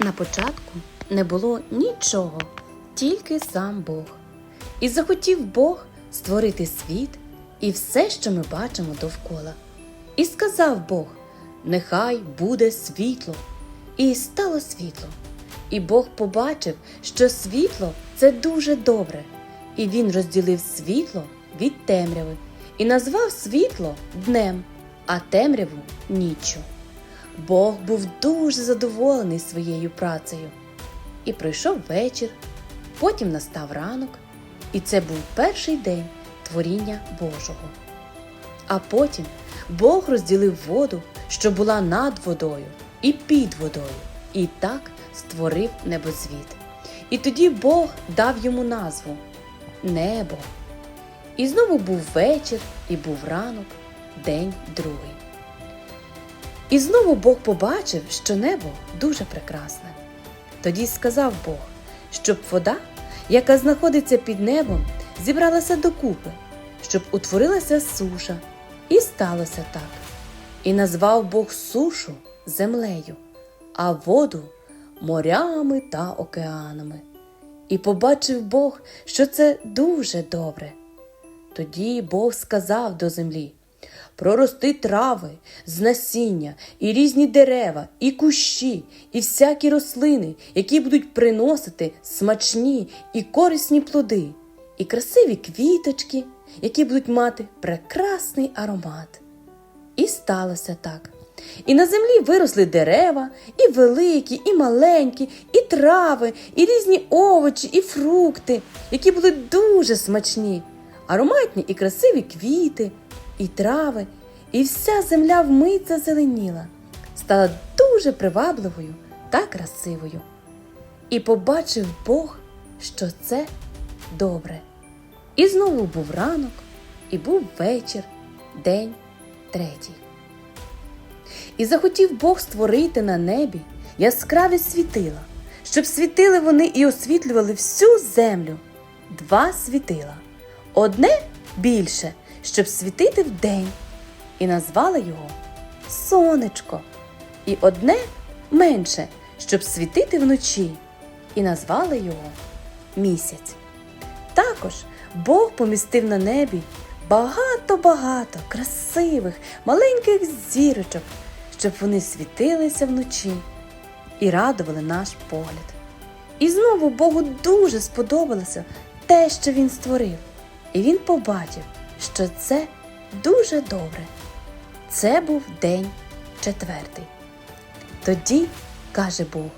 На початку не було нічого, тільки сам Бог. І захотів Бог створити світ і все, що ми бачимо довкола. І сказав Бог: Нехай буде світло. І стало світло. І Бог побачив, що світло це дуже добре, і він розділив світло від темряви і назвав світло днем, а темряву ніччю. Бог був дуже задоволений своєю працею. І прийшов вечір, потім настав ранок, і це був перший день творіння Божого. А потім Бог розділив воду, що була над водою, і під водою, і так створив небосвіт. І тоді Бог дав йому назву Небо. І знову був вечір, і був ранок, день другий. І знову Бог побачив, що небо дуже прекрасне. Тоді сказав Бог, щоб вода, яка знаходиться під небом, зібралася докупи, щоб утворилася суша, і сталося так. І назвав Бог сушу землею, а воду морями та океанами. І побачив Бог, що це дуже добре. Тоді Бог сказав до землі: Прорости трави з насіння, і різні дерева, і кущі, і всякі рослини, які будуть приносити смачні і корисні плоди, і красиві квіточки, які будуть мати прекрасний аромат. І сталося так. І на землі виросли дерева, і великі, і маленькі, і трави, і різні овочі, і фрукти, які були дуже смачні, ароматні і красиві квіти, і трави, і вся земля вмить зазеленіла, стала дуже привабливою та красивою. І побачив Бог, що це добре. І знову був ранок, і був вечір, день третій. І захотів Бог створити на небі яскраві світила, щоб світили вони і освітлювали всю землю. Два світила. Одне більше, щоб світити вдень, і назвали його Сонечко. І одне менше, щоб світити вночі, і назвали його Місяць. Також Бог помістив на небі багато-багато красивих маленьких зірочок, щоб вони світилися вночі і радували наш погляд. І знову Богу дуже сподобалося те, що він створив, і він побачив, що це дуже добре. Це був день четвертий. Тоді, каже Бог,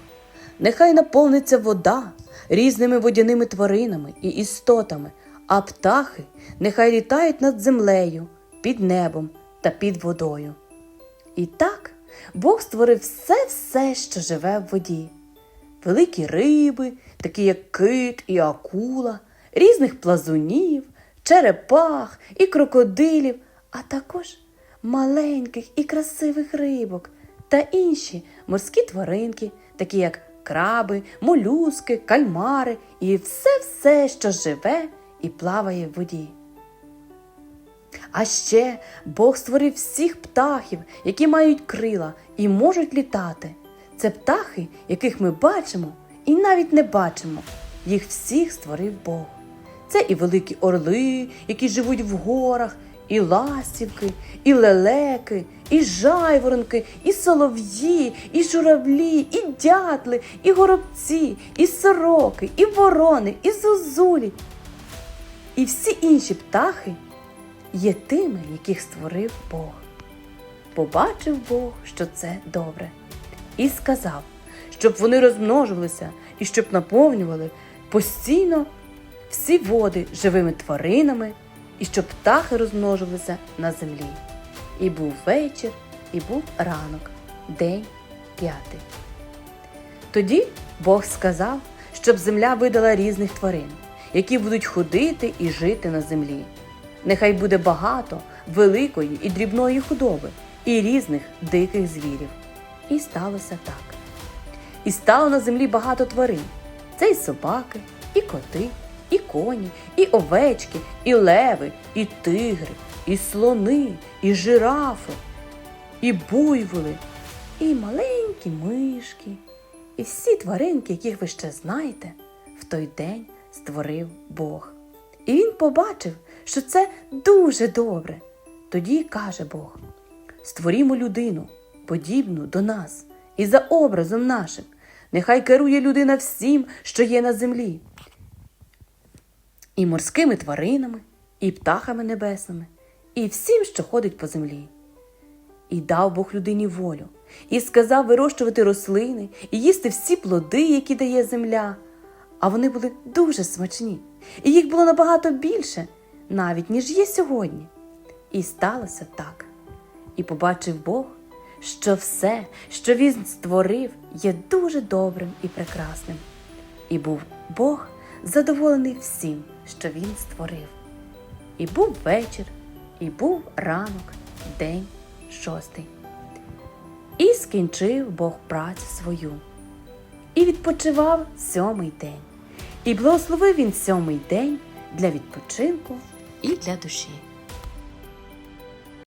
нехай наповниться вода різними водяними тваринами і істотами, а птахи нехай літають над землею, під небом та під водою. І так Бог створив все-все, що живе в воді. Великі риби, такі як кит і акула, різних плазунів, черепах і крокодилів, а також маленьких і красивих рибок та інші морські тваринки, такі як краби, молюски, кальмари і все-все, що живе і плаває в воді. А ще Бог створив всіх птахів, які мають крила і можуть літати. Це птахи, яких ми бачимо і навіть не бачимо. Їх всіх створив Бог. Це і великі орли, які живуть в горах, і ластівки, і лелеки, і жайворонки, і солов'ї, і журавлі, і дятли, і горобці, і сороки, і ворони, і зозулі. І всі інші птахи є тими, яких створив Бог. Побачив Бог, що це добре, і сказав, щоб вони розмножувалися і щоб наповнювали постійно всі води живими тваринами, і щоб птахи розмножувалися на землі. І був вечір, і був ранок, день п'ятий. Тоді Бог сказав, щоб земля видала різних тварин, які будуть ходити і жити на землі. Нехай буде багато великої і дрібної худоби, і різних диких звірів. І сталося так. І стало на землі багато тварин. Це й собаки, і коти, і коні, і овечки, і леви, і тигри, і слони, і жирафи, і буйволи, і маленькі мишки, і всі тваринки, яких ви ще знаєте, в той день створив Бог. І він побачив, що це дуже добре. Тоді каже Бог: Створімо людину, подібну до нас, і за образом нашим. Нехай керує людина всім, що є на землі, і морськими тваринами, і птахами небесними, і всім, що ходить по землі. І дав Бог людині волю, і сказав вирощувати рослини і їсти всі плоди, які дає земля. А вони були дуже смачні, і їх було набагато більше, навіть ніж є сьогодні. І сталося так. І побачив Бог, що все, що він створив, є дуже добрим і прекрасним. І був Бог задоволений всім, що він створив. І був вечір, і був ранок, день шостий. І скінчив Бог працю свою, і відпочивав сьомий день. І благословив він сьомий день для відпочинку і для душі.